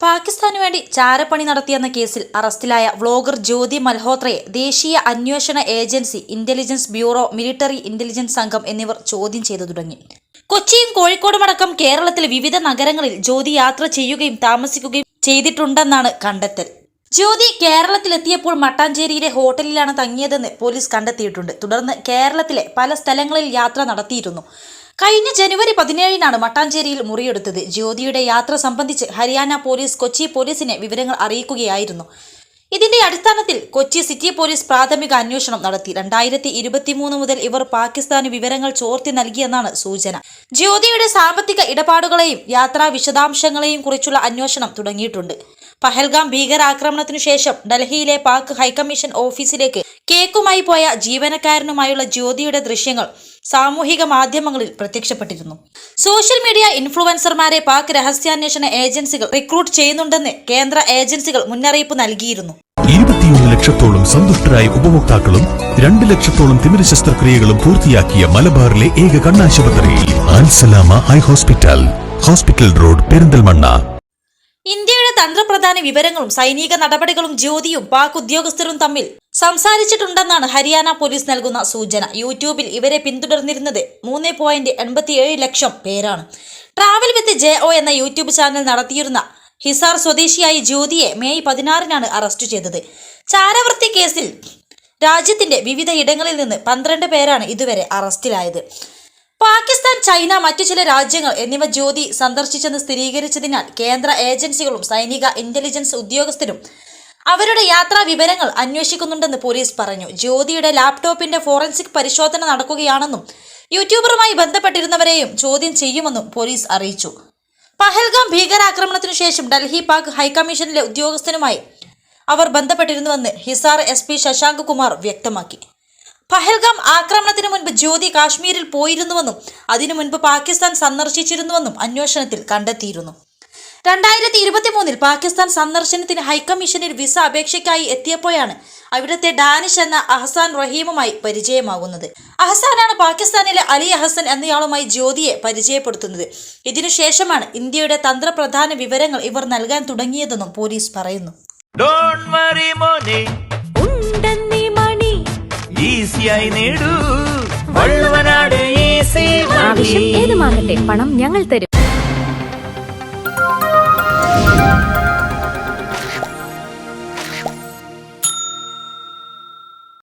പാകിസ്ഥാനു വേണ്ടി ചാരപ്പണി നടത്തിയെന്ന കേസിൽ അറസ്റ്റിലായ വ്ളോഗർ ജ്യോതി മൽഹോത്രയെ ദേശീയ അന്വേഷണ agency intelligence bureau military intelligence സംഘം എന്നിവർ ചോദ്യം ചെയ്തു തുടങ്ങി. കൊച്ചിയും കോഴിക്കോടുമടക്കം കേരളത്തിലെ വിവിധ നഗരങ്ങളിൽ ജ്യോതി യാത്ര ചെയ്യുകയും താമസിക്കുകയും ചെയ്തിട്ടുണ്ടെന്നാണ് കണ്ടെത്തൽ. ജ്യോതി കേരളത്തിലെത്തിയപ്പോൾ മട്ടാഞ്ചേരിയിലെ ഹോട്ടലിലാണ് തങ്ങിയതെന്ന് പോലീസ് കണ്ടെത്തിയിട്ടുണ്ട്. തുടർന്ന് കേരളത്തിലെ പല സ്ഥലങ്ങളിൽ യാത്ര നടത്തിയിരുന്നു. കഴിഞ്ഞ ജനുവരി പതിനേഴിനാണ് മട്ടാഞ്ചേരിയിൽ മുറിയെടുത്തത്. ജ്യോതിയുടെ യാത്ര സംബന്ധിച്ച് ഹരിയാന പോലീസ് കൊച്ചി പോലീസിനെ വിവരങ്ങൾ അറിയിക്കുകയായിരുന്നു. ഇതിന്റെ അടിസ്ഥാനത്തിൽ കൊച്ചി സിറ്റി പോലീസ് പ്രാഥമിക അന്വേഷണം നടത്തി. രണ്ടായിരത്തി ഇരുപത്തിമൂന്ന് മുതൽ ഇവർ പാകിസ്ഥാന് വിവരങ്ങൾ ചോർത്തി നൽകിയെന്നാണ് സൂചന. ജ്യോതിയുടെ സാമ്പത്തിക ഇടപാടുകളെയും യാത്രാ വിശദാംശങ്ങളെയും കുറിച്ചുള്ള അന്വേഷണം തുടങ്ങിയിട്ടുണ്ട്. പഹൽഗാം ഭീകരാക്രമണത്തിനു ശേഷം ഡൽഹിയിലെ പാക് ഹൈക്കമ്മീഷൻ ഓഫീസിലേക്ക് കേക്കുമായി പോയ ജീവനക്കാരനുമായുള്ള ജ്യോതിയുടെ ദൃശ്യങ്ങൾ സാമൂഹിക മാധ്യമങ്ങളിൽ പ്രത്യക്ഷപ്പെട്ടിരുന്നു. സോഷ്യൽ മീഡിയ ഇൻഫ്ലുവൻസർമാരെ പാക് രഹസ്യാന്വേഷണ ഏജൻസികൾ റിക്രൂട്ട് ചെയ്യുന്നുണ്ടെന്ന് കേന്ദ്ര ഏജൻസികൾ മുന്നറിയിപ്പ് നൽകിയിരുന്നു. ഇരുപത്തിയൊന്ന് ലക്ഷത്തോളം സന്തുഷ്ടരായ ഉപഭോക്താക്കളും രണ്ട് ലക്ഷത്തോളം തിമിര ശസ്ത്രക്രിയകളും പൂർത്തിയാക്കിയ മലബാറിലെ ഏക കണ്ണാശുപത്രിയിൽ ആൻസലാമ eye hospital hospital road Perinthalmanna. ഇന്ത്യയുടെ തന്ത്രപ്രധാന വിവരങ്ങളും സൈനിക നടപടികളും ജ്യോതിയും പാക് ഉദ്യോഗസ്ഥരും തമ്മിൽ സംസാരിച്ചിട്ടുണ്ടെന്നാണ് ഹരിയാന പോലീസ് നൽകുന്ന സൂചന. യൂട്യൂബിൽ ഇവരെ പിന്തുടർന്നിരുന്നത് മൂന്ന് പോയിന്റ് എൺപത്തിയേഴ് ലക്ഷം പേരാണ്. ട്രാവൽ വിത്ത് ജെ ഒ എന്ന യൂട്യൂബ് ചാനൽ നടത്തിയിരുന്ന ഹിസാർ സ്വദേശിയായ ജ്യോതിയെ മെയ് പതിനാറിനാണ് അറസ്റ്റ് ചെയ്തത്. ചാരവൃത്തി കേസിൽ രാജ്യത്തിന്റെ വിവിധ ഇടങ്ങളിൽ നിന്ന് പന്ത്രണ്ട് പേരാണ് ഇതുവരെ അറസ്റ്റിലായത്. പാകിസ്ഥാൻ ചൈന മറ്റു ചില രാജ്യങ്ങൾ എന്നിവ ജ്യോതി സന്ദർശിച്ചെന്ന് സ്ഥിരീകരിച്ചതിനാൽ കേന്ദ്ര ഏജൻസികളും സൈനിക ഇന്റലിജൻസ് ഉദ്യോഗസ്ഥരും അവരുടെ യാത്രാ വിവരങ്ങൾ അന്വേഷിക്കുന്നുണ്ടെന്ന് പോലീസ് പറഞ്ഞു. ജ്യോതിയുടെ ലാപ്ടോപ്പിന്റെ ഫോറൻസിക് പരിശോധന നടക്കുകയാണെന്നും യൂട്യൂബറുമായി ബന്ധപ്പെട്ടിരുന്നവരെയും ചോദ്യം ചെയ്യുമെന്നും പോലീസ് അറിയിച്ചു. പഹൽഗാം ഭീകരാക്രമണത്തിനു ശേഷം ഡൽഹി പാക് ഹൈക്കമ്മീഷനിലെ ഉദ്യോഗസ്ഥനുമായി അവർ ബന്ധപ്പെട്ടിരുന്നുവെന്ന് ഹിസാർ എസ് പി ശശാങ്ക് കുമാർ വ്യക്തമാക്കി. പഹൽഗാം ആക്രമണത്തിന് മുൻപ് ജ്യോതി കാശ്മീരിൽ പോയിരുന്നുവെന്നും അതിനു മുൻപ് പാകിസ്ഥാൻ സന്ദർശിച്ചിരുന്നുവെന്നും അന്വേഷണത്തിൽ കണ്ടെത്തിയിരുന്നു. രണ്ടായിരത്തി ഇരുപത്തി മൂന്നിൽ പാകിസ്ഥാൻ സന്ദർശനത്തിന് ഹൈക്കമ്മീഷനിൽ വിസ അപേക്ഷയ്ക്കായി എത്തിയപ്പോഴാണ് അവിടുത്തെ ഡാനിഷ് എന്ന അഹസാൻ റഹീമുമായി പരിചയമാകുന്നത്. അഹസാനാണ് പാകിസ്ഥാനിലെ അലി അഹസൻ എന്നയാളുമായി ജ്യോതിയെ പരിചയപ്പെടുത്തുന്നത്. ഇതിനുശേഷമാണ് ഇന്ത്യയുടെ തന്ത്രപ്രധാന വിവരങ്ങൾ ഇവർ നൽകാൻ തുടങ്ങിയതെന്നും പോലീസ് പറയുന്നു. ഡോണ്ട് വറി മോനെ. ഉണ്ടെന്നീ മണി. ഈസിയായി നേടൂ. വള്ളുവനാട് ഈസി ആവശ്യം ഏതുമാകട്ടെ പണം ഞങ്ങൾ തരും.